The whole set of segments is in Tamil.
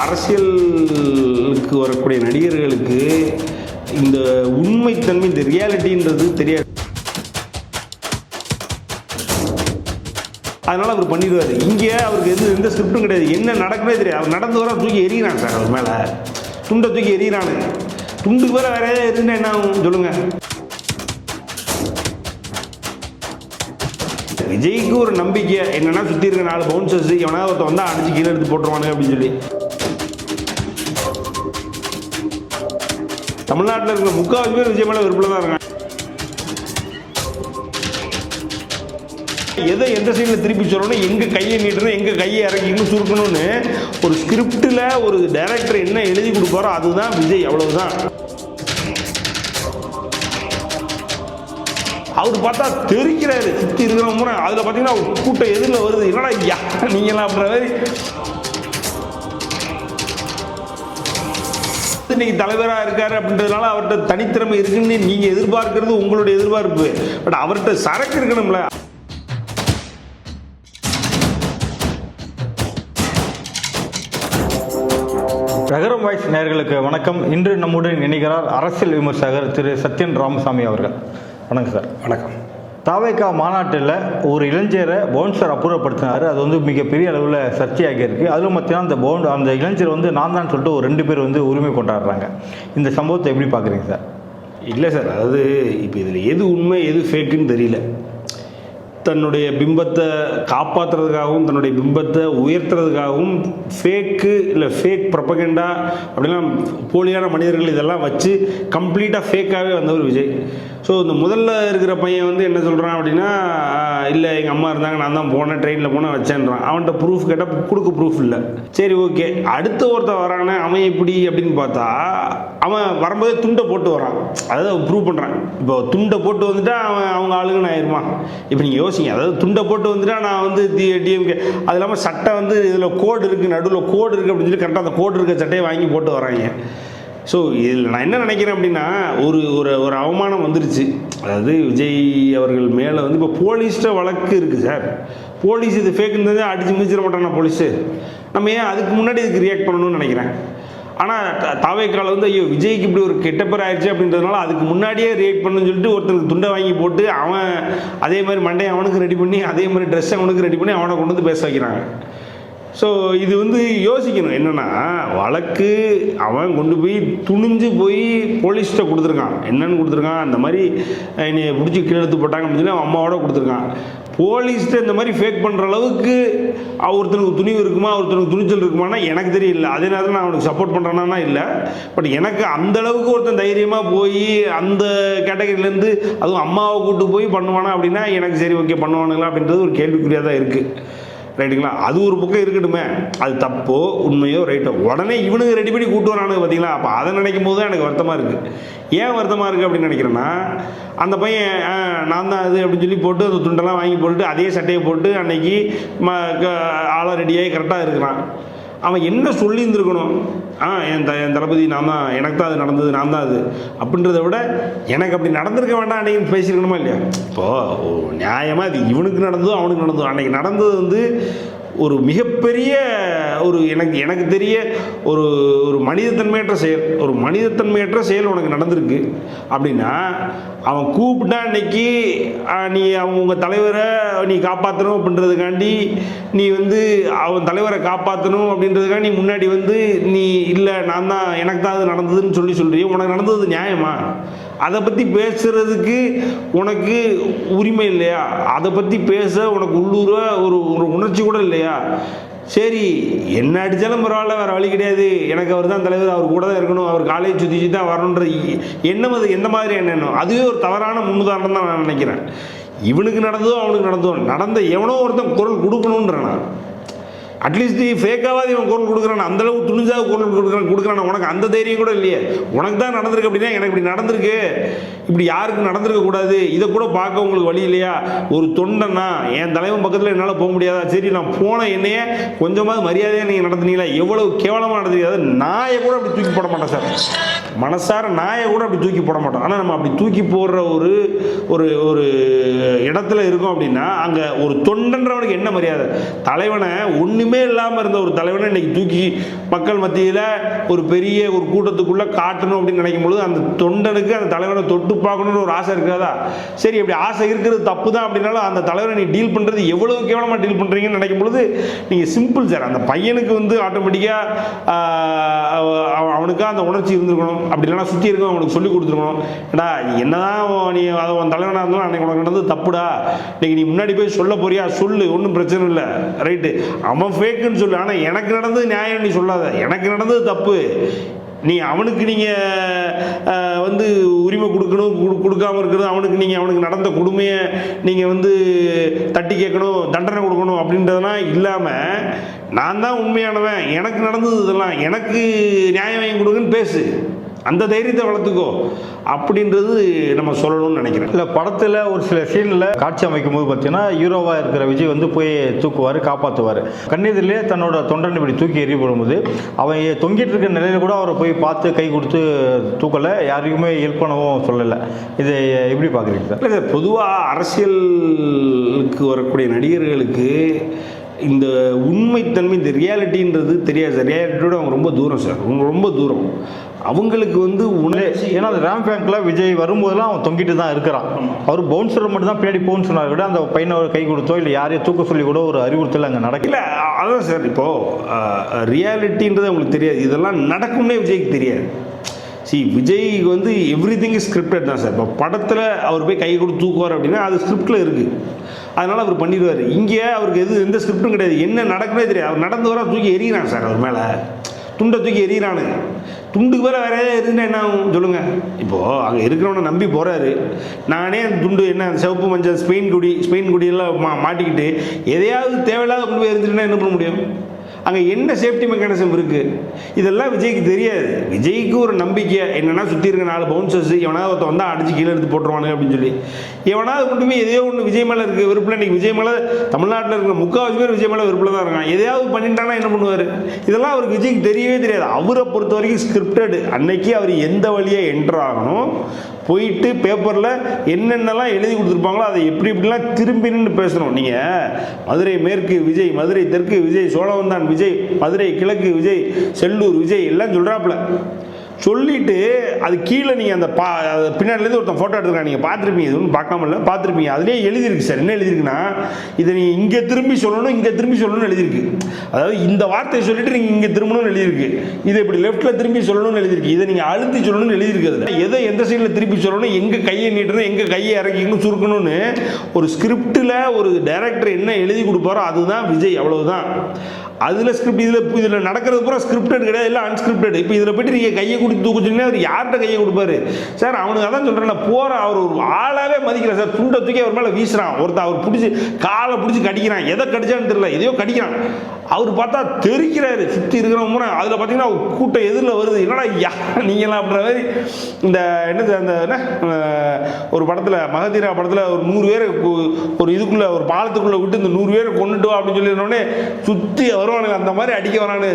அரசியலுக்கு வரக்கூடிய நடிகர்களுக்கு இந்த உண்மைத்தன்மை இந்த ரியாலிட்டின்றது தெரியாது. அதனால அவர் பண்ணிடுவார். இங்கே அவருக்கு எந்த எந்த ஸ்கிரிப்டும் கிடையாது. என்ன நடக்கவே தெரியாது. அவர் நடந்து வர தூக்கி எரியிறான் சார் அவர் மேலே. துண்டை தூக்கி எறிகிறானு. துண்டுக்கு வேற வேற ஏதாவது இருந்தால் என்ன ஆகும்? சொல்லுங்க. விஜய்க்கு ஒரு நம்பிக்கை என்னென்னா சுற்றி இருக்க நாலு பவுன்சர்ஸ் எவனா ஒருத்த வந்தால் அடிச்சு கீழே எடுத்து போட்டுருவானுங்க அப்படின்னு சொல்லி. தமிழ்நாட்டில் இருக்கிற முக்கால் பேர் விஜய் மேலே விருப்பம் தான் இருக்காங்க. எதை எந்த சைடில் திருப்பி சொல்லணும் எங்கே கையை நீட்டணும் எங்கே கையை இறக்கிக்கணும் சுருக்கணும்னு ஒரு ஸ்கிரிப்டில் ஒரு டைரக்டர் என்ன எழுதி கொடுப்பாரோ அதுதான் விஜய் அவ்வளவுதான். அவர் பார்த்தா தெரிக்கிறாரு சுற்றி இருக்கிற முறை. அதில் பார்த்தீங்கன்னா கூட்டம் எதிரில் வருது. என்னடா யா நீங்களாம் அப்படின்ற மாதிரி இன்னைக்கு தலைவராக இருக்காரு அப்படின்றதுனால அவர்கிட்ட தனித்திறமை இருக்குன்னு நீங்க எதிர்பார்க்கிறது உங்களுடைய எதிர்பார்ப்பு. பட் அவர்கிட்ட சரக்கு இருக்கணும்ல. நகரம் வாய்ஸ் நேயர்களுக்கு வணக்கம். இன்று நம்முடன் இணைகிறார் அரசியல் விமர்சகர் திரு சத்யன் ராமசாமி அவர்கள். வணக்கம் சார். வணக்கம். தாவேக்கா மாநாட்டில் ஒரு இளைஞரை பவுன்சர் அப்புறப்படுத்தினார். அது வந்து மிகப்பெரிய அளவில் சர்ச்சையாகி இருக்கு. அதில் பார்த்தீங்கன்னா அந்த பவுன் அந்த இளைஞர் வந்து நான் தான் சொல்லிட்டு ஒரு ரெண்டு பேர் வந்து உரிமை கொண்டாடுறாங்க. இந்த சம்பவத்தை எப்படி பார்க்குறீங்க சார்? இல்லை சார். அதாவது இப்போ இதில் எது உண்மை எது ஃபேக்குன்னு தெரியல. தன்னுடைய பிம்பத்தை காப்பாற்றுறதுக்காகவும் தன்னுடைய பிம்பத்தை உயர்த்துறதுக்காகவும் ஃபேக்கு இல்லை ஃபேக் ப்ரப்பகெண்டா அப்படிலாம் போலியான மனிதர்கள் இதெல்லாம் வச்சு கம்ப்ளீட்டாக ஃபேக்காகவே வந்தவர் விஜய். ஸோ இந்த முதல்ல இருக்கிற பையன் வந்து என்ன சொல்கிறான் அப்படின்னா இல்லை எங்கள் அம்மா இருந்தாங்க நான் தான் போனேன் ட்ரெயினில் போனேன் வச்சேன்றான். அவன்கிட்ட ப்ரூஃப் கேட்டால் கொடுக்க ப்ரூஃப் இல்லை. சரி ஓகே அடுத்த ஒருத்தன் வரானே அவன் எப்படி அப்படின்னு பார்த்தா அவன் வரும்போதே துண்டை போட்டு வரான் அதாவது ப்ரூவ் பண்ணுறான் இப்போ துண்டை போட்டு வந்துட்டா அவன் அவங்க ஆளுங்கன்னு ஆயிருமா? இப்போ நீங்கள் யோசிங்க. அதாவது துண்டை போட்டு வந்துட்டா நான் வந்து டி டிஎம்கே அது இல்லாமல் சட்டை வந்து இதில் கோடு இருக்குது நடுவில் கோடு இருக்குது அப்படின்னு சொல்லி கரெக்டாக அந்த கோடு இருக்க சட்டையை வாங்கி போட்டு வராங்க ஸோ இதில் நான் என்ன நினைக்கிறேன் அப்படின்னா ஒரு ஒரு ஒரு அவமானம் வந்துருச்சு. அதாவது விஜய் அவர்கள் மேலே வந்து இப்போ போலீஸ்கிட்ட வழக்கு இருக்குது சார் போலீஸ் இது ஃபேக்குன்னு தெரிஞ்சா அடித்து மிதிச்சிட மாட்டானா போலீஸு? நம்ம ஏன் அதுக்கு முன்னாடி இதுக்கு ரியாக்ட் பண்ணணும்னு நினைக்கிறேன்? ஆனால் தாவேக்கால வந்து ஐயோ விஜய்க்கு இப்படி ஒரு கெட்ட பேர் ஆயிடுச்சு அப்படின்றதுனால அதுக்கு முன்னாடியே ரியாக்ட் பண்ணுன்னு சொல்லிட்டு ஒருத்தனுக்கு துண்டை வாங்கி போட்டு அவன் அதே மாதிரி மண்டை அவனுக்கு ரெடி பண்ணி அதே மாதிரி ட்ரெஸ் அவனுக்கு ரெடி பண்ணி அவனை கொண்டு வந்து பேச வைக்கிறாங்க. ஸோ இது வந்து யோசிக்கணும். என்னென்னா வழக்கு அவன் கொண்டு போய் துணிஞ்சு போய் போலீஸ்கிட்ட கொடுத்துருக்கான். என்னன்னு கொடுத்துருக்கான். அந்த மாதிரி என்னை பிடிச்சி கீழே எடுத்து போட்டாங்க அப்படின்னு சொல்லி அவன் அம்மாவோட கொடுத்துருக்கான். போலீஸ்கிட்ட இந்த மாதிரி ஃபேக் பண்ணுற அளவுக்கு ஒருத்தனுக்கு துணிவு இருக்குமா ஒருத்தனுக்கு துணிச்சல் இருக்குமானா எனக்கு தெரியல. அதே நேரத்தில் நான் அவனுக்கு சப்போர்ட் பண்ணுறேன்னா இல்லை. பட் எனக்கு அந்த அளவுக்கு ஒருத்தன் தைரியமாக போய் அந்த கேட்டகரியிலேருந்து அதுவும் அம்மாவை கூட்டு போய் பண்ணுவானா அப்படின்னா எனக்கு சரி ஓகே பண்ணுவானுங்களா அப்படின்றது ஒரு கேள்விக்குறியாக தான் இருக்குது ரைட்டுங்களா? அது ஒரு பக்கம் இருக்கட்டுமே. அது தப்போ உண்மையோ ரைட்டோ. உடனே இவனுங்க ரெடி பண்ணி கூட்டு வரானுங்க பார்த்தீங்களா அப்போ அதை நினைக்கும் போது தான் எனக்கு வருத்தமாக இருக்குது ஏன் வருத்தமாக இருக்குது அப்படின்னு நினைக்கிறேன்னா அந்த பையன் ஆ, நான் தான் அது அப்படின்னு சொல்லி போட்டு அந்த துண்டெல்லாம் வாங்கி போட்டு அதே சட்டையை போட்டு அன்னைக்கு ம க- ஆளாக ரெடியாகி கரெக்டாக இருக்கிறான். அவன் என்ன சொல்லியிருந்துருக்கணும்? ஆ என் த என் தளபதி நான் தான் எனக்கு தான் அது நடந்தது நான் தான் அது. அப்படின்றத விட எனக்கு அப்படி நடந்திருக்க வேண்டாம் அன்றைக்கி பேசியிருக்கணுமா இல்லையா? இப்போது நியாயமாக இது இவனுக்கு நடந்ததும் அவனுக்கு நடந்ததும் அன்றைக்கி நடந்தது வந்து ஒரு மிகப்பெரிய ஒரு எனக்கு எனக்கு தெரிய ஒரு ஒரு மனிதத்தன்மையற்ற செயல் ஒரு மனிதத்தன்மையற்ற செயல் உனக்கு நடந்திருக்கு. அப்படின்னா அவன் கூப்பிட்டா இன்னைக்கு நீ அவங்க உங்கள் தலைவரை நீ காப்பாற்றணும் அப்படின்றதுக்காண்டி நீ வந்து அவன் தலைவரை காப்பாற்றணும் அப்படின்றதுக்காண்டி நீ முன்னாடி வந்து நீ இல்லை நான் தான் எனக்கு தான் அது நடந்ததுன்னு சொல்லி சொல்கிறீ உனக்கு நடந்தது நியாயமா? அதை பற்றி பேசுகிறதுக்கு உனக்கு உரிமை இல்லையா? அதை பற்றி பேச உனக்கு உள்ளூராக ஒரு ஒரு உணர்ச்சி கூட இல்லையா? சரி என்ன அடித்தாலும் பரவாயில்ல வேறு வழி கிடையாது. எனக்கு அவர் தான் தலைவர் அவர் கூட தான் இருக்கணும். அவர் காலேஜ் சுற்றி தான் வரணுன்ற எண்ணம் அது எந்த மாதிரி எண்ணம்? அதுவே ஒரு தவறான முன்னுதாரணம் தான் நான் நினைக்கிறேன். இவனுக்கு நடந்ததோ அவனுக்கு நடந்ததோ நடந்த எவனோ ஒருத்தன் குரல் கொடுக்கணுன்றேன் நான். அட்லீஸ்ட் நீ ஃபேக்காவது இவன் குரல் கொடுக்குறான். அந்தளவு அளவுக்கு துணிஞ்சாவது குரல் கொடுக்குறான் கொடுக்குறான் உனக்கு அந்த தைரியம் கூட இல்லையே. உனக்கு தான் நடந்திருக்கு அப்படின்னா எனக்கு இப்படி நடந்திருக்கு. இப்படி யாருக்கும் நடந்திருக்க கூடாது. இதை கூட பார்க்க உங்களுக்கு வழி இல்லையா? ஒரு தொண்டன்னா என் தலைவன் பக்கத்தில் என்னால் போக முடியாதா? சரி நான் போன என்னையே கொஞ்சமாவது மரியாதையாக நீங்கள் நடத்துனீங்களா? எவ்வளவு கேவலமாக நடத்துறீங்க? நாயை கூட அப்படி தூக்கி போட மாட்டேன் சார். மனசார நாயை கூட அப்படி தூக்கி போட மாட்டோம் ஆனால் நம்ம அப்படி தூக்கி போடுற ஒரு ஒரு ஒரு இடத்துல இருக்கோம் அப்படின்னா அங்கே ஒரு தொண்டன்றவனுக்கு என்ன மரியாதை? தலைவனை ஒன்றுமே ஒன்றுமே இல்லாமல் இருந்த ஒரு தலைவனை இன்னைக்கு தூக்கி மக்கள் மத்தியில் ஒரு பெரிய ஒரு கூட்டத்துக்குள்ளே காட்டணும் அப்படின்னு நினைக்கும் பொழுது அந்த தொண்டனுக்கு அந்த தலைவனை தொட்டு பார்க்கணும்னு ஒரு ஆசை இருக்காதா சரி அப்படி ஆசை இருக்கிறது தப்பு தான் அப்படின்னாலும் அந்த தலைவரை நீ டீல் பண்ணுறது எவ்வளோ கேவலமாக டீல் பண்ணுறீங்கன்னு நினைக்கும் பொழுது நீங்கள் சிம்பிள் சார் அந்த பையனுக்கு வந்து ஆட்டோமேட்டிக்காக அவனுக்கு அந்த உணர்ச்சி இருந்திருக்கணும். அப்படி இல்லைனா சுற்றி இருக்கவன் அவனுக்கு சொல்லி கொடுத்துருக்கணும். ஏடா என்னதான் நீ அதை உன் தலைவனாக இருந்தாலும் அன்னைக்கு உனக்கு நடந்தது தப்புடா. இன்னைக்கு நீ முன்னாடி போய் சொல்ல போறியா? சொல்லு ஒன்றும் பிரச்சனை இல்லை. ரைட்டு அவன் ஃபேக்குன்னு சொல்லு. ஆனால் எனக்கு நடந்தது நியாயம் நீ சொல்லாத. எனக்கு நடந்தது தப்பு. நீ அவனுக்கு நீங்கள் வந்து உரிமை கொடுக்கணும் கொடுக்காமல் கொடுக்காம இருக்கிறது அவனுக்கு நீங்கள் அவனுக்கு நடந்த கொடுமையை நீங்கள் வந்து தட்டி கேட்கணும் தண்டனை கொடுக்கணும் அப்படின்றதெல்லாம் இல்லாமல் நான் தான் உண்மையானவன். எனக்கு நடந்தது இதெல்லாம். எனக்கு நியாயம் வாங்கி கொடுங்கன்னு பேசு. அந்த தைரியத்தை வளர்த்துக்கோ அப்படின்றது நம்ம சொல்லணும்னு நினைக்கிறேன். இல்லை படத்தில் ஒரு சில சீனில் காட்சி அமைக்கும் போது பார்த்தீங்கன்னா ஹீரோவாக இருக்கிற விஜய் வந்து போய் தூக்குவார் காப்பாற்றுவார் கண்ணெதிரிலே தன்னோட தொண்டன் இப்படி தூக்கி எறியப்படும்போது அவன் தொங்கிட்டு இருக்க நிலையில கூட அவரை போய் பார்த்து கை கொடுத்து தூக்கலை யாருக்குமே ஹெல்ப் பண்ணவும் சொல்லலை. இதை எப்படி பார்க்குறீங்க சார்? இல்லை பொதுவாக அரசியலுக்கு வரக்கூடிய நடிகர்களுக்கு இந்த உண்மைத்தன்மை இந்த ரியாலிட்டின்றது தெரியாது சார். ரியாலிட்டியோட அவங்க ரொம்ப தூரம் சார். ரொம்ப தூரம். அவங்களுக்கு வந்து உணர்ச்சி ஏன்னா அந்த ரேம் பேங்க்ல விஜய் வரும்போதெல்லாம் அவன் தொங்கிட்டு தான் இருக்கிறான். அவர் பவுன்சர் மட்டும் தான் பின்னாடி போன்னு சொன்னார். விட அந்த பையனை கை கொடுத்தோ இல்லை யாரையும் தூக்க சொல்லி கூட ஒரு அறிவுறுத்தல் அங்கே நடக்கல. அதான் சார். இப்போது ரியாலிட்டின்றது அவங்களுக்கு தெரியாது. இதெல்லாம் நடக்கும்னே விஜய்க்கு தெரியாது. சி விஜய்க்கு வந்து எவ்ரி திங் ஸ்கிரிப்டட் தான் சார். இப்போ படத்தில் அவர் போய் கை கொடுத்து தூக்குவார் அப்படின்னா அது ஸ்கிரிப்டில் இருக்குது அதனால் அவர் பண்ணிடுவார். இங்கே அவருக்கு எது எந்த ஸ்கிரிப்டும் கிடையாது. என்ன நடக்குனே தெரியாது. அவர் நடந்து வர தூக்கி எறிகிறான் சார் அவர் மேலே. துண்டை தூக்கி எறிகிறானுங்க துண்டுக்கு மேலே வேற ஏதாவது இருந்தால் என்ன ஆகும்? சொல்லுங்கள் இப்போது அங்கே இருக்கிறவனை நம்பி போகிறாரு நானே அந்த துண்டு என்ன சிவப்பு மஞ்சள் ஸ்பெயின் குடி ஸ்பெயின் குடியெல்லாம் மா மாட்டிக்கிட்டு எதையாவது தேவையில்லாத கொண்டு போய் எரிஞ்சிட்டுனா என்ன பண்ண முடியும்? அங்கே என்ன சேஃப்டி மெக்கானிசம் இருக்குது இதெல்லாம் விஜய்க்கு தெரியாது. விஜய்க்கு ஒரு நம்பிக்கை. என்னன்னா சுற்றி இருக்க நாலு பவுன்சர்ஸ் எவனாவது ஒருத்தன் வந்தால் அடிச்சு கீழே எடுத்து போட்டுருவானுங்க அப்படின்னு சொல்லி. எவனாவது கொண்டு போய் எதையோ ஒன்று விஜய் மேலே இருக்குது வெறுப்பில் இன்றைக்கி விஜய் மேலே தமிழ்நாட்டில் இருக்கிற முக்கால்வாசி பேர் விஜய் மேலே வெறுப்பில் தான் இருக்கான் எதையாவது பண்ணிட்டானா என்ன பண்ணுவார்? இதெல்லாம் அவருக்கு விஜய்க்கு தெரியவே தெரியாது. அவரை பொறுத்த வரைக்கும் ஸ்கிரிப்டட் அன்னைக்கு அவர் எந்த வழியாக என்டர் ஆகணும்? போயிட்டு பேப்பரில் என்னென்னலாம் எழுதி கொடுத்துருப்பாங்களோ அதை எப்படி எப்படிலாம் திரும்பி நின்று பேசணும்? நீங்கள் மதுரை மேற்கு விஜய் மதுரை தெற்கு விஜய் சோழவந்தான் விஜய் மதுரை கிழக்கு விஜய் செல்லூர் விஜய் எல்லாம் சொல்கிறாப்புல சொல்லிட்டு அது கீழே நீங்கள் அந்த பா அது பின்னாடிலேருந்து ஒருத்தன் ஃபோட்டோ எடுத்துருக்காங்க நீங்கள் பார்த்துருப்பீங்க இது ஒன்றும் பார்க்காம இல்லை பார்த்துருப்பீங்க. அதுலேயே எழுதியிருக்கு சார். என்ன எழுதியிருக்குன்னா இதை நீ இங்கே திரும்பி சொல்லணும் இங்கே திரும்பி சொல்லணும்னு எழுதியிருக்கு. அதாவது இந்த வார்த்தையை சொல்லிட்டு நீங்கள் இங்கே திரும்பணும்னு எழுதியிருக்கு. இதை இப்படி லெஃப்ட்டில் திரும்பி சொல்லணும்னு எழுதியிருக்கு. இதை நீங்கள் அழுத்தி சொல்லணும்னு எழுதியிருக்கு அதில். எதை எந்த சைடில் திருப்பி சொல்லணும் எங்கே கையை நீட்டணும் எங்கே கையை இறக்கிக்கணும் சுருக்கணும்னு ஒரு ஸ்கிரிப்டில் ஒரு டைரக்டர் என்ன எழுதி கொடுப்பாரோ அதுதான் விஜய் அவ்வளவுதான். அதில் ஸ்கிரிப்ட் இதில் இதில் நடக்கிறது பூரா ஸ்கிரிப்டட் கிடையாது. இல்லை அன்ஸ்கிரிப்டட் இப்போ இதில் போயிட்டு நீங்கள் கையை கொடுத்து தூக்குச்சிங்கன்னா அவர் யார்கிட்ட கையை கொடுப்பாரு? சார் அவனுக்கு அதான் சொல்கிறேன் போகிற அவர் ஒரு ஆளாவே மதிக்கிறேன் சார். துண்டை தூக்கி அவர் மேலே வீசுகிறான் ஒருத்தன் அவர் பிடிச்சி காலை பிடிச்சி கடிக்கிறான். எதை கடிச்சான்னு தெரியல. எதையோ கடிக்கிறான். அவர் பார்த்தா தெரிக்கிறாரு. சுற்றி இருக்கிற முறை அதில் பார்த்தீங்கன்னா கூட்டம் எதிரில் வருது. என்னடா யா நீங்களாம் அப்படின்ற மாதிரி இந்த என்னது அந்த என்ன ஒரு படத்தில் மகதீரா படத்தில் ஒரு நூறு பேரை ஒரு இதுக்குள்ளே ஒரு பாலத்துக்குள்ளே விட்டு இந்த நூறு பேரை கொண்டுட்டு வா அப்படின்னு சொல்லிடுறோடனே சுற்றி வருவானுங்க அந்த மாதிரி அடிக்க வரானு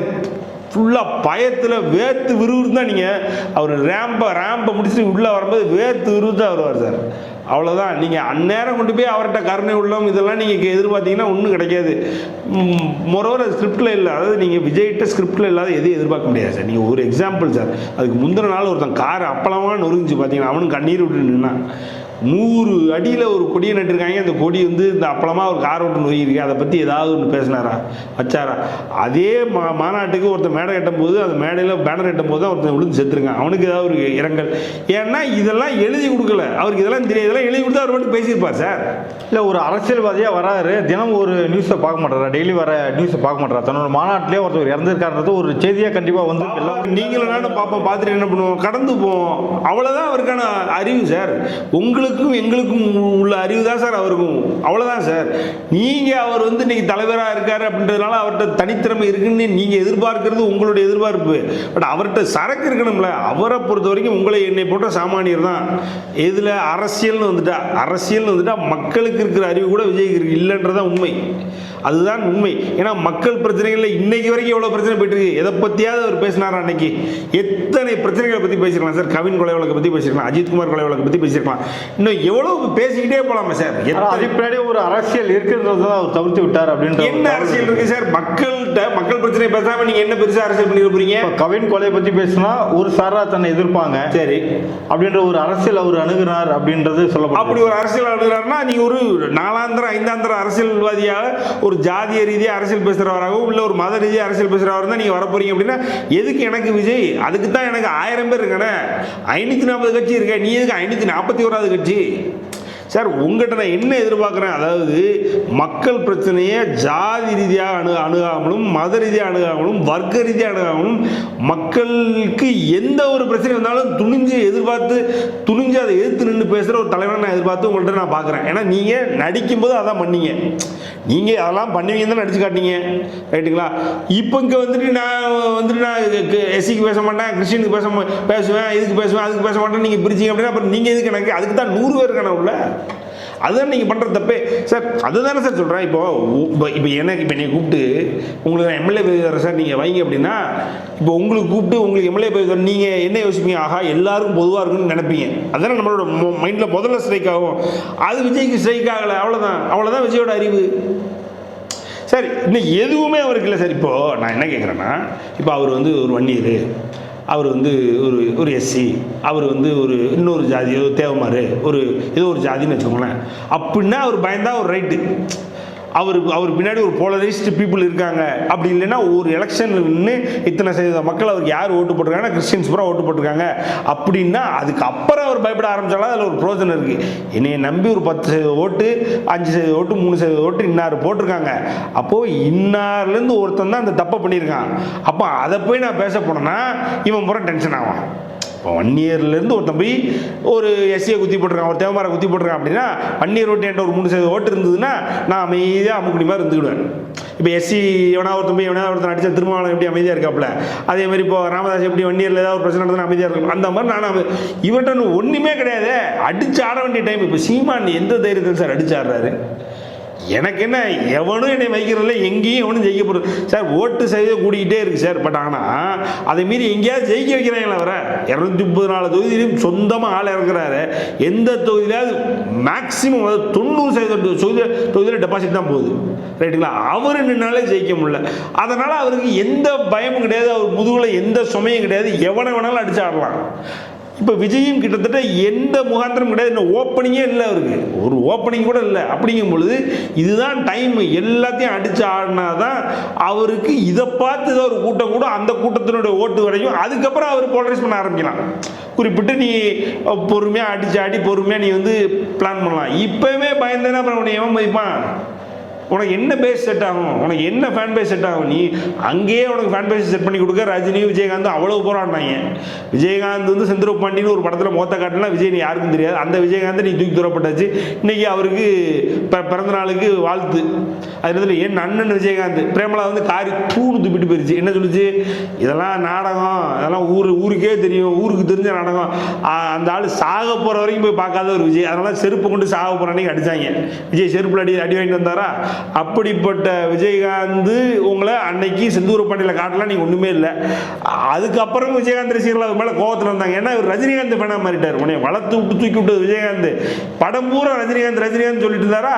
ஃபுல்லாக பயத்தில் வேர்த்து விறுவிறு தான் நீங்கள் அவர் ரேம்பை ரேம்பை முடிச்சுட்டு உள்ளே வரும்போது வேர்த்து விறுவிறு தான் வருவார் சார். அவ்வளோதான் நீங்கள் அந்நேரம் கொண்டு போய் அவர்கிட்ட கருணை உள்ளம் இதெல்லாம் நீங்கள் எதிர்பார்த்தீங்கன்னா ஒன்றும் கிடைக்காது. மொரோவர் ஸ்கிரிப்டில் இல்லை. அதாவது நீங்கள் விஜய்கிட்ட ஸ்கிரிப்டில் இல்லாத எதையும் எதிர்பார்க்க முடியாது சார். நீங்கள் ஒரு எக்ஸாம்பிள் சார். அதுக்கு முந்தின நாள் ஒருத்தன் கார் அப்பளமாக நொறுங்குச்சு பார்த்தீங்கன்னா அவனும் கண்ணீர் விட்டு நின்னான். நூறு அடியில் ஒரு கொடியை நட்டிருக்காங்க. அந்த கொடி வந்து இந்த அப்பளமாக ஒரு கார் விட்டு நோயிருக்கு அதை பற்றி ஏதாவது ஒன்று பேசினாரா? வச்சாரா? அதே மா மாநாட்டுக்கு ஒருத்தன் மேடை கட்டும் போது அந்த மேடையில் பேனர் கட்டும் போது தான் ஒருத்தன் விழுந்து செத்துருக்கான். அவனுக்கு ஏதாவது ஒரு இரங்கல். ஏன்னா இதெல்லாம் எழுதி கொடுக்கல. அவருக்கு இதெல்லாம் தெரியாது. இதெல்லாம் எழுதி கொடுத்தா அவர் மட்டும் பேசியிருப்பார் சார். இல்லை ஒரு அரசியல்வாதியாக வராரு. தினம் ஒரு நியூஸை பார்க்க மாட்டாரா? டெய்லி வர நியூஸை பார்க்க மாட்டாரா? தன்னோட மாநாட்டிலே ஒருத்தர் இறந்துருக்காருன்றது ஒரு செய்தியாக கண்டிப்பாக வந்து எல்லாம் நீங்களும் நானும் பார்ப்போம் பார்த்துட்டு என்ன பண்ணுவோம்? கடந்து போவோம். அவ்வளோதான் அவருக்கான அறிவு சார். உங்களுக்கும் எங்களுக்கும் உள்ள அறிவு தான் சார் அவருக்கும். அவ்வளோதான் சார். நீங்கள் அவர் வந்து இன்றைக்கி தலைவராக இருக்கார் அப்படின்றதுனால அவர்கிட்ட தனித்திறமை இருக்குன்னு நீங்கள் எதிர்பார்க்கறது உங்களுடைய எதிர்பார்ப்பு. பட் அவர்கிட்ட சரக்கு இருக்கணும்ல. அவரை பொறுத்த வரைக்கும் உங்களை என்னை போட்ட சாமானியர் தான். எதில் அரசியல்னு வந்துட்டா அரசியல்னு வந்துட்டா மக்களுக்கு இருக்கிற அறிவு கூட விஜய்க்கு இருக்கு. இல்லைன்றதான் உண்மை. அதுதான் உண்மை. ஏன்னா மக்கள் பிரச்சனைகள்ல இன்னைக்கு வரைக்கும் எவ்வளவு பிரச்சனை போயிட்டு இருக்கு எதை பத்தியாவது அவர் பேசினாரா அன்னைக்கு? எத்தனை பிரச்சனைகளை பத்தி பேசிருக்கலாம் சார்? கவின் கொலை வழக்கை பத்தி பேசிருக்கலாம் அஜித்குமார் கொலை வழக்கை பத்தி பேசிருக்கலாம் இன்னும் எவ்வளவு பேசிக்கிட்டே போலாமா சார்? பின்னாடி ஒரு அரசியல் இருக்கிறது தான் அவர் தவிர்த்து விட்டார் அப்படின்ற என்ன அரசியல் இருக்கு சார்? மக்கள்கிட்ட மக்கள் பிரச்சனை பேசாம நீங்க என்ன பெருசா அரசியல் பண்ணிட போறீங்க? கவின் கொலை பத்தி பேசினா ஒரு சாரா தன்னை எதிர்ப்பாங்க. சரி. அப்படின்ற ஒரு அரசியல் அவர் அணுகுனார் அப்படின்றது அப்படி சொல்லப்படுது ஒரு அரசியல் அணுகிறாருன்னா நீங்க ஒரு நாலாந்திர ஐந்தாந்திர அரசியல்வாதியாக ஒரு ஜாதிய ரீதியாக அரசியல் பேசுகிறவராகவும் இல்லை ஒரு மத ரீதியாக அரசியல் பேசுகிறவராக தான் நீங்கள் வர அப்படின்னா எதுக்கு எனக்கு விஜய்? அதுக்கு தான் எனக்கு ஆயிரம் பேர் இருக்கானே. ஐநூற்றி நாற்பது கட்சி இருக்கேன் நீ எதுக்கு ஐநூற்றி நாற்பத்தி ஓராது கட்சி? சார் உங்கள்கிட்ட நான் என்ன எதிர்பார்க்குறேன்? அதாவது மக்கள் பிரச்சனையை ஜாதி ரீதியாக அணு அணுகாமலும் மத ரீதியாக அணுகாமலும் வர்க்க ரீதியாக அணுகாமலும் மக்களுக்கு எந்த ஒரு பிரச்சனை வந்தாலும் துணிஞ்சு எதிர்பார்த்து துணிஞ்சு அதை எதிர்த்து நின்று பேசுகிற ஒரு தலைவரை நான் எதிர்பார்த்து உங்கள்கிட்ட நான் பார்க்குறேன். ஏன்னா நீங்கள் நடிக்கும்போது அதான் பண்ணீங்க. நீங்கள் அதெல்லாம் பண்ணுவீங்கன்னு தான் நடிச்சு காட்டினீங்க. ரைட்டுங்களா? இப்போ இங்கே வந்துட்டு நான் வந்துட்டு நான் எஸ்சிக்கு பேச மாட்டேன் கிறிஸ்டினுக்கு பேச பேசுவேன் இதுக்கு பேசுவேன் அதுக்கு பேச மாட்டேன் நீங்கள் பிரிச்சிங்க அப்படின்னா அப்புறம் நீங்கள் எதுக்கு எனக்கு அதுக்கு தான் நூறு பேர் இருக்கானே உள்ள. அதுதான் நீங்கள் பண்ணுற தப்பே. சார் அதுதானே சார் சொல்கிறேன் இப்போ இப்போ இப்போ எனக்கு இப்போ என்னை கூப்பிட்டு உங்களுக்கு நான் எம்எல்ஏ பதவி தரேன் சார் நீங்கள் வைங்க அப்படின்னா இப்போ உங்களுக்கு கூப்பிட்டு உங்களுக்கு எம்எல்ஏ பதவி தரேன் நீங்கள் என்ன யோசிப்பீங்க? ஆஹா எல்லாருக்கும் பொதுவாக இருக்குன்னு நினைப்பீங்க. அதுதானே நம்மளோட மைண்டில் முதல்ல ஸ்ட்ரைக் ஆகும். அது விஜய்க்கு ஸ்ட்ரைக் ஆகலை அவ்வளோதான் அவ்வளோதான் விஜயோட அறிவு. சரி இன்னும் எதுவுமே அவருக்கு இல்லை சார். இப்போது நான் என்ன கேட்குறேன்னா இப்போ அவர் வந்து ஒரு வன்னியர். அவர் வந்து ஒரு ஒரு எஸ்சி அவர் வந்து ஒரு இன்னொரு ஜாதி ஏதோ தேவமாரு ஒரு ஏதோ ஒரு ஜாதின்னு வச்சுக்கோங்களேன். அப்படின்னா அவர் பயந்தா ஒரு ரைட்டு அவர் அவர் பின்னாடி ஒரு போலரைஸ்டு பீப்புள் இருக்காங்க. அப்படி இல்லைன்னா ஒரு எலெக்ஷன் நின்று இத்தனை சதவீத மக்கள் அவருக்கு யார் ஓட்டு போட்டிருக்காங்கன்னா கிறிஸ்டின்ஸ் பூரா ஓட்டு போட்டிருக்காங்க. அப்படின்னா அதுக்கு அப்புறம் அவர் பயப்பட ஆரம்பிச்சாலும் அதில் ஒரு பிரோஜனம் இருக்குது என்னையை நம்பி ஒரு பத்து சதவீத ஓட்டு அஞ்சு சதவீத ஓட்டு மூணு சதவீத ஓட்டு இன்னார் போட்டிருக்காங்க. அப்போது இன்னார்லேருந்து ஒருத்தன் தான் அந்த தப்பை பண்ணியிருக்கான். அப்போ அதை போய் நான் பேச போனேன்னா இவன் பூரா டென்ஷன் ஆகும் இப்போ ஒன் இயர்லேருந்து ஒருத்தன் போய் ஒரு எஸ்சியை குத்தி போட்டிருக்கான் ஒரு தேவமாரை குத்தி போட்டிருக்கான் அப்படின்னா வன்னியர் ஓட்டு என்கிட்ட ஒரு மூணு சதவீத ஓட்டு இருந்ததுன்னா நான் அமைதியாக அமுக்குடி மாதிரி இருந்துக்கிடுவேன். இப்போ எஸ்சி எவனா ஒருத்தன் போய் எவனா ஒருத்தன் அடித்த திருமாவளம் எப்படி அமைதியாக இருக்காப்புல? அதே மாதிரி இப்போ ராமதாஸ் எப்படி வன்னியரில் ஏதாவது ஒரு பிரச்சனை நடந்தா அமைதியாக இருக்கும் அந்த மாதிரி நான் அமை- ஒன்றுமே கிடையாது. அடிச்சு ஆட வேண்டிய டைம் இப்போ சீமான் எந்த தைரியத்தில் சார் அடிச்சு ஆடுறாரு? எனக்கு என்ன எவனும் என்னை வைக்கிறதில்ல எங்கேயும் எவனும் ஜெயிக்க போகிறது சார் ஓட்டு சதவீதம் கூடிக்கிட்டே இருக்குது சார். பட் ஆனால் அதை மீறி எங்கேயாவது ஜெயிக்க வைக்கிறாங்களா வர இரநூத்தி முப்பது நாலு தொகுதியிலும் சொந்தமாக ஆள் இறக்குறாரு. எந்த தொகுதியிலாவது மேக்ஸிமம் அதாவது தொண்ணூறு சதவீதம் தொகுதி தொகுதியில் டெபாசிட் தான் போகுது. ரைட்டுங்களா அவர் நின்னாலே ஜெயிக்க முடியல. அதனால் அவருக்கு எந்த பயமும் கிடையாது. அவர் முதுகில் எந்த சுமையும் கிடையாது. எவனை வேணாலும் அடிச்சு ஆடலாம். இப்போ விஜயும் கிட்டத்தட்ட எந்த முகாந்திரம் கிடையாது. இன்னும் ஓப்பனிங்கே இல்லை அவருக்கு. ஒரு ஓப்பனிங் கூட இல்லை. அப்படிங்கும் பொழுது இதுதான் டைம் எல்லாத்தையும் அடித்து ஆடினா தான் அவருக்கு இதை பார்த்து ஏதோ ஒரு கூட்டம் கூட அந்த கூட்டத்தினுடைய ஓட்டு வரையும். அதுக்கப்புறம் அவர் போலரைஸ் பண்ண ஆரம்பிக்கலாம். குறிப்பிட்டு நீ பொறுமையாக அடிச்சு ஆடி பொறுமையாக நீ வந்து பிளான் பண்ணலாம். இப்போவே பயந்தேன்னா அப்புறம் உன்னை எவன் மதிப்பான்? உனக்கு என்ன பேஸ் செட் ஆகும்? உனக்கு என்ன ஃபேன் பேஸ் செட் ஆகும்? நீ அங்கேயே உனக்கு ஃபேன் பேஸ் செட் பண்ணி கொடுக்க ரஜினி விஜயகாந்த் அவ்வளோ போராடினாங்க. விஜயகாந்த் வந்து செந்தில் பாண்டின்னு ஒரு படத்தில் மொத்த காட்டினா விஜய் நீ யாருக்கும் தெரியாது. அந்த விஜயகாந்த் நீ தூக்கி தூரப்பட்டாச்சு. இன்னைக்கு அவருக்கு பிறந்த நாளுக்கு வாழ்த்து. அது என் அண்ணன் விஜயகாந்த். பிரேமலா வந்து காரி தூணு துப்பிட்டு போயிருச்சு. என்ன சொல்லுச்சு? இதெல்லாம் நாடகம். அதெல்லாம் ஊர் ஊருக்கே தெரியும். ஊருக்கு தெரிஞ்ச நாடகம். அந்த ஆள் சாக போகிற வரைக்கும் போய் பார்க்காத ஒரு விஜய். அதனால செருப்பு கொண்டு சாக போகிற அன்றைக்கி அடிச்சாங்க. விஜய் செருப்பில் அடி அடி வாங்கிட்டு வந்தாரா? அப்படிப்பட்ட விஜயகாந்த் உங்களை அன்னைக்கு செந்தூர பாண்டியில் காட்டலாம் நீங்கள் ஒன்றுமே இல்லை. அதுக்கப்புறம் விஜயகாந்த் ரசிகர்கள் அவர் மேலே கோவத்தில் வந்தாங்க ஏன்னா இவர் ரஜினிகாந்த் ஃபேனாக மாறிட்டார். உன்னை வளர்த்து விட்டு தூக்கி விட்டது விஜயகாந்த். படம் பூரா ரஜினிகாந்த் ரஜினிகாந்த் சொல்லிட்டு இருந்தாரா?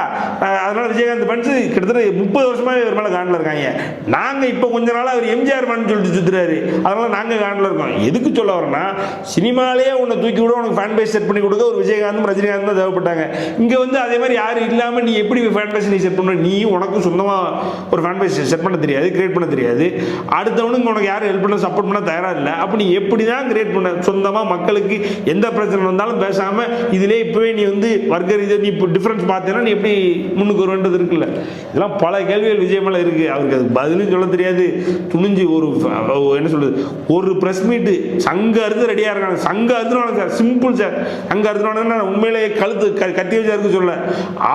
அதனால் விஜயகாந்த் ஃபேன்ஸ் கிட்டத்தட்ட முப்பது வருஷமாக இவர் மேலே காண்டில் இருக்காங்க. நாங்கள் இப்போ கொஞ்ச நாளாக அவர் எம்ஜிஆர் ஃபேன் சொல்லிட்டு சுற்றுறாரு அதனால் நாங்கள் காண்டில் இருக்கோம். எதுக்கு சொல்ல வரேன்னா சினிமாலேயே உன்னை தூக்கி விட உனக்கு ஃபேன் பேஸ் செட் பண்ணி கொடுக்க ஒரு விஜயகாந்தும் ரஜினிகாந்த் தான் தேவைப்பட்டாங்க. இங்கே வந்து அதே மாதிரி யாரும் இல்லாமல் நீ எப்படி ஃபேன் பேஸ் நீ செட் பண்ணுற நீ உனக்கு சொந்தமாக ஒரு ஃபேன் பேஸ் செட் பண்ண தெரியாது கிரியேட் பண்ண தெரியாது. அடுத்தவனுக்கு உனக்கு யாரும் ஹெல்ப் பண்ண சப்போர்ட் பண்ண தயாராக இல்லை. அப்போ நீ எப்படி தான் கிரியேட் பண்ண? சொந்தமாக மக்களுக்கு எந்த பிரச்சனை வந்தாலும் பேசாமல் இதிலே இப்போவே நீ வந்து வர்க்க ரீதியாக நீ இப்போ டிஃப்ரென்ஸ் பார்த்தேன்னா நீ எப்படி முன்னுக்கு வருவேன்றது இருக்குல்ல. இதெல்லாம் பல கேள்விகள் விஜய் மேலே இருக்குது அவருக்கு அது பதிலும் சொல்ல தெரியாது. துணிஞ்சு ஒரு என்ன சொல்கிறது ஒரு ப்ரெஸ் மீட்டு சங்க அறுத்து ரெடியாக இருக்காங்க. சங்க அறுத்துருவாங்க சார். Simple sir. சங்க அறுத்துருவாங்க உண்மையிலேயே கழுத்து க கத்தி வச்சா இருக்கு சொல்ல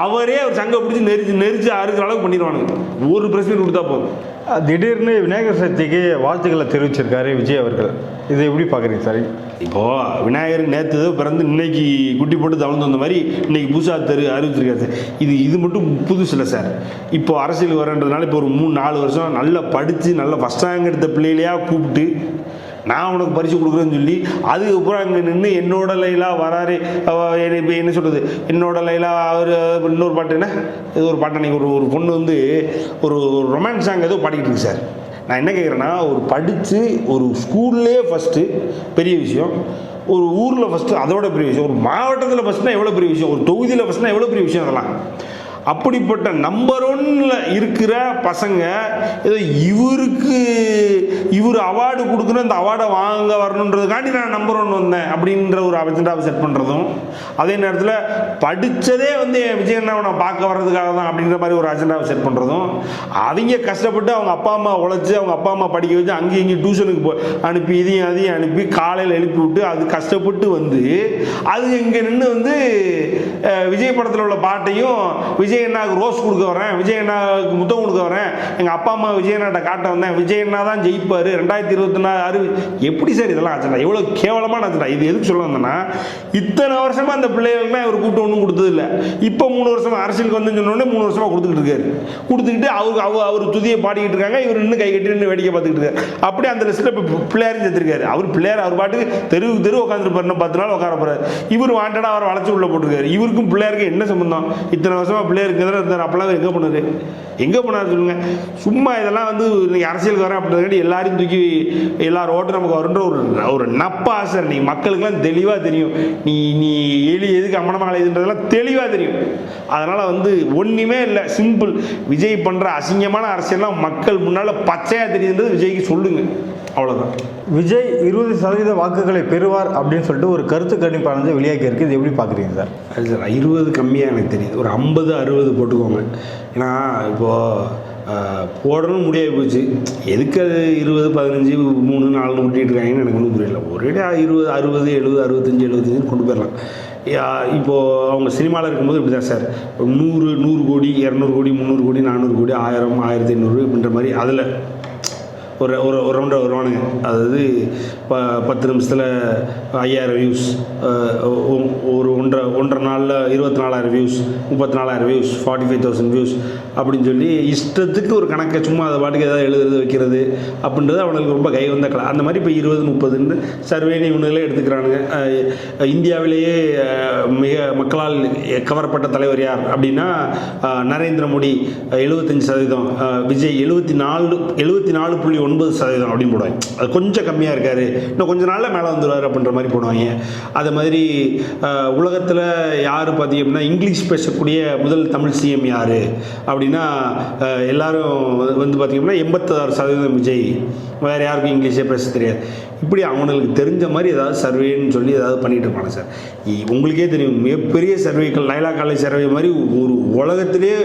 அவரே அவர் சங்க பிடிச்சி நெரிச்சு நெரிச்சு அறுக்கிற அளவுக்கு பண்ணிடுவானுங்க. ஒரு பிரஸ் மீட் கொடுத்தா போதும். திடீர்னு விநாயகர் சதுர்த்திக்கு வாழ்த்துக்களை தெரிவிச்சிருக்காரு விஜய் அவர்கள். இதை எப்படி பார்க்குறீங்க சார்? இப்போ விநாயகர் நேற்று பிறந்து இன்னைக்கு குட்டி போட்டு தவழ்ந்து வந்த மாதிரி இன்னைக்கு புதுசா தெரு அறிவிச்சிருக்காரு சார். இது இது மட்டும் புதுசு இல்லை சார். இப்போ அரசியல் வரன்றதுனால இப்போ ஒரு மூணு நாலு வருஷம் நல்லா படித்து நல்லா ஃபஸ்ட் ரேங்க் எடுத்த பிள்ளைகளையா கூப்பிட்டு நான் உனக்கு பரிசு கொடுக்குறேன்னு சொல்லி அதுக்கப்புறம் அங்கே நின்று என்னோட லைலா வராரு என்ன- இப்போ என்ன சொல்கிறது என்னோட லைலா அவர் இன்னொரு பாட்டு என்ன? ஏதோ ஒரு பாட்டு அன்னைக்கு ஒரு ஒரு பொண்ணு வந்து ஒரு ரொமான்ஸ் சாங் ஏதோ பாடிக்கிட்டு இருக்கு சார். நான் என்ன கேட்குறேன்னா ஒரு படித்து ஒரு ஸ்கூல்லே ஃபஸ்ட்டு பெரிய விஷயம். ஒரு ஊரில் ஃபஸ்ட்டு அதோட பெரிய விஷயம். ஒரு மாவட்டத்தில் ஃபஸ்ட்னா எவ்வளோ பெரிய விஷயம்? ஒரு தொகுதியில் ஃபஸ்ட்னா எவ்வளோ பெரிய விஷயம் அதெல்லாம்? அப்படிப்பட்ட நம்பர் ஒன்ல இருக்கிற பசங்க ஏதோ இவருக்கு இவர் அவார்டு கொடுக்கணும் இந்த அவார்டை வாங்க வரணுன்றதுக்காண்டி நான் நம்பர் ஒன் வந்தேன் அப்படின்ற ஒரு அஜெண்டாவை செட் பண்ணுறதும் அதே நேரத்தில் படித்ததே வந்து என் விஜய் அண்ணாவை நான் பார்க்க வர்றதுக்காக தான் அப்படின்ற மாதிரி ஒரு அஜெண்டாவை செட் பண்ணுறதும் அவங்க கஷ்டப்பட்டு அவங்க அப்பா அம்மா உழைச்சி அவங்க அப்பா அம்மா படிக்க வச்சு அங்கேயும் இங்கேயும் டியூஷனுக்கு போ அனுப்பி இதையும் அதையும் அனுப்பி காலையில் எழுப்பி விட்டு அது கஷ்டப்பட்டு வந்து அது இங்கே நின்று வந்து விஜய் படத்தில் உள்ள பாட்டையும் விஜய் அண்ணாவுக்கு ரோஸ் கொடுக்க வரேன் விஜய் அண்ணாவுக்கு முத்தம் கொடுக்க வரேன் எங்கள் அப்பா அம்மா விஜய் அண்ணாட்ட காட்ட வந்தேன். விஜய் அண்ணா தான் ஜெயிப்பார். ரெண்டாயிரத்தி இருபத்தி நாலு எப்படி சார் இதெல்லாம் ஆச்சுடா? எவ்வளோ கேவலமான ஆச்சுடா. இது எதுக்கு சொல்ல வந்தேன்னா இத்தனை வருஷமாக அந்த பிள்ளைகளுக்குலாம் இவர் கூப்பிட்டு ஒன்றும் கொடுத்தது இல்லை இப்போ மூணு வருஷமாக அரசியலுக்கு வந்து சொன்னோடனே மூணு வருஷமா கொடுத்துக்கிட்டு இருக்காரு. கொடுத்துக்கிட்டு அவருக்கு அவர் அவர் துதியை பாடிக்கிட்டு இருக்காங்க. இவர் இன்னும் கை கட்டி நின்று வேடிக்கை பார்த்துக்கிட்டு இருக்காரு. அப்படியே அந்த லிஸ்ட்டில் இப்போ பிள்ளையாரும் சேர்த்துருக்காரு. அவர் பிள்ளையார் அவர் பாட்டுக்கு தெருவுக்கு தெரு உட்காந்துருப்பாரு பத்து நாள் உட்கார போகிறார் இவர் வாண்டடாக அவரை வளர்ச்சி உள்ள போட்டிருக்காரு. இவருக்கும் பிள்ளையாருக்கு என்ன சம்பந்தம்? இத்தனை வருஷமா பிள்ளையார் இருக்கிறதா இருந்தார். அப்பெல்லாம் எங்கே போனார்? எங்கே போனார் சொல்லுங்க. சும்மா இதெல்லாம் வந்து இன்னைக்கு அரசியலுக்கு வரேன் அப்படிங்காட்டி எல்லாரையும் தூக்கி எல்லா ரோட்டும் நமக்கு வருன்ற ஒரு ஒரு நப்பாசை. ஆசை நீ மக்களுக்கெல்லாம் தெளிவாக தெரியும். நீ நீ எலி எதுக்கு அம்மனமாக இதுன்றதெல்லாம் தெளிவாக தெரியும். அதனால் வந்து ஒன்றுமே இல்லை. சிம்பிள். விஜய் பண்ணுற அசிங்கமான அரசியல்லாம் மக்கள் முன்னால் பச்சையாக தெரியுன்றது விஜய்க்கு சொல்லுங்கள் அவ்வளோதான் விஜய் இருபது சதவீத வாக்குகளை பெறுவார் அப்படின்னு சொல்லிட்டு ஒரு கருத்து கணிப்பானது வெளியாகி இருக்கு. இது எப்படி பார்க்குறீங்க சார்? அது சார் இருபது கம்மியாக எனக்கு தெரியுது. ஒரு ஐம்பது அறுபது போட்டுக்கோங்க. ஏன்னா இப்போது போடணும் முடியாது போச்சு. எதுக்கு அது இருபது பதினஞ்சு மூணு நாலு ஓட்டிகிட்டு இருக்காங்கன்னு எனக்கு ஒன்றும் புரியல. ஒரேடியாக இருபது அறுபது எழுபது அறுபத்தஞ்சு எழுபத்தஞ்சு கொண்டு போயிடலாம். இப்போது அவங்க சினிமாவில் இருக்கும்போது இப்படி தான் சார் நூறு நூறு கோடி இரநூறு கோடி முந்நூறு கோடி நானூறு கோடி ஆயிரம் ஆயிரத்தி ஐநூறு அப்படின்ற மாதிரி அதில் ஒரு ஒரு ஒரு ரவுண்டை வருவானுங்க அதாவது ப பத்து நிமிஷத்தில் ஐயாயிரம் வியூஸ் ஒரு ஒன்றரை ஒன்றரை நாளில் இருபத்தி நாலாயிரம் வியூஸ் முப்பத்தி நாலாயிரம் views forty five thousand views அப்படின்னு சொல்லி இஷ்டத்துக்கு ஒரு கணக்கை சும்மா அதை பாட்டுக்கு ஏதாவது எழுதுறது வைக்கிறது அப்படின்றது அவனுக்கு ரொம்ப கை வந்த கலை. அந்த மாதிரி இப்போ இருபது முப்பதுன்னு சர்வேனி இவனுங்களே எடுத்துக்கிறானுங்க. இந்தியாவிலேயே மிக மக்களால் கவரப்பட்ட தலைவர் யார் அப்படின்னா நரேந்திர மோடி எழுபத்தஞ்சு சதவீதம். விஜய் எழுபத்தி நாலு எழுபத்தி நாலு புள்ளி ஒன்பது சதவீதம் அப்படின்னு போடுவாங்க. அது கொஞ்சம் கம்மியாக இருக்காரு. இன்னும் கொஞ்ச நாளில் மேலே வந்துடுவார் அப்படின்ற மாதிரி போடுவாங்க. அது மாதிரி உலகத்தில் யார் பார்த்தீங்க அப்படின்னா இங்கிலீஷ் பேசக்கூடிய முதல் தமிழ் சிஎம் யார்? அப்படின்னா எல்லாரும் வந்து- வந்து பார்த்தீங்கன்னா எண்பத்தாறு சதவீதம் விஜய். வேறு யாருக்கும் இங்கிலீஷே பேச தெரியாது. இப்படி அவங்களுக்கு தெரிஞ்ச மாதிரி ஏதாவது சர்வேன்னு சொல்லி ஏதாவது பண்ணிகிட்டு இருப்பாங்க சார். உங்களுக்கே தெரியும் மிகப்பெரிய சர்வேக்கள் லைலா காலேஜ் சர்வே மாதிரி ஒரு உலகத்துலேயே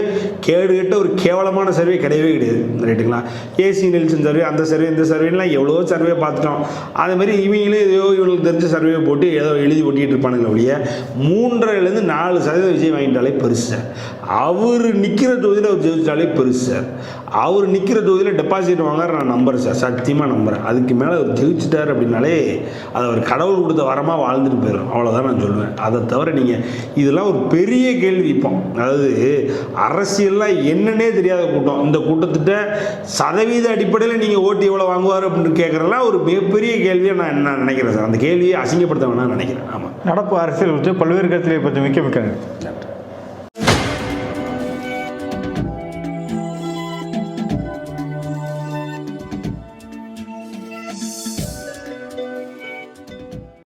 கேடு கெட்ட ஒரு கேவலமான சர்வே கிடையவே கிடையாது ரைட்டுங்களா? ஏசி நெல்சன் சர்வே அந்த சர்வே இந்த சர்வேலாம் எவ்வளோ சர்வே பார்த்துட்டோம். அதே மாதிரி இவங்களே ஏதோ இவங்களுக்கு தெரிஞ்ச சர்வே போட்டு ஏதோ எழுதி ஒட்டிகிட்டு இருப்பானுங்க ஒழிய மூன்றரைலேருந்து நாலு சதவீதம் விஜய் வாங்கிட்டாலே பெருசு சார். அவர் நிற்கிற தொகுதியில் அவர் ஜெயிச்சாலே பெருசு சார். அவர் நிற்கிற தொகுதியில் டெபாசிட் வாங்குற நான் நம்புறேன் சார். சத்தியமாக நம்புறேன். அதுக்கு மேலே அவர் ஜெயிச்சிட்டார் அப்படின்னாலே அது அவர் கடவுள் கொடுத்த வரமாக வாழ்ந்துட்டு போயிடும் அவ்வளோதான் நான் சொல்லுவேன் அதை தவிர நீங்கள் இதெல்லாம் ஒரு பெரிய கேள்வி இப்போ. அதாவது அரசியல்லாம் என்னன்னே தெரியாத கூட்டம். இந்த கூட்டத்திட்ட சதவீத அடிப்படையில் நீங்கள் ஓட்டு எவ்வளோ வாங்குவார் அப்படின்னு கேட்குறதெல்லாம் ஒரு மிகப்பெரிய கேள்வியை நான் என்ன நினைக்கிறேன் சார். அந்த கேள்வியை அசிங்கப்படுத்த வேணாம்னு நினைக்கிறேன். ஆமாம் நடப்பு அரசியல் குறித்து பல்வேறு கருத்துக்களை பற்றி மிக்க மிக்க. நன்றி.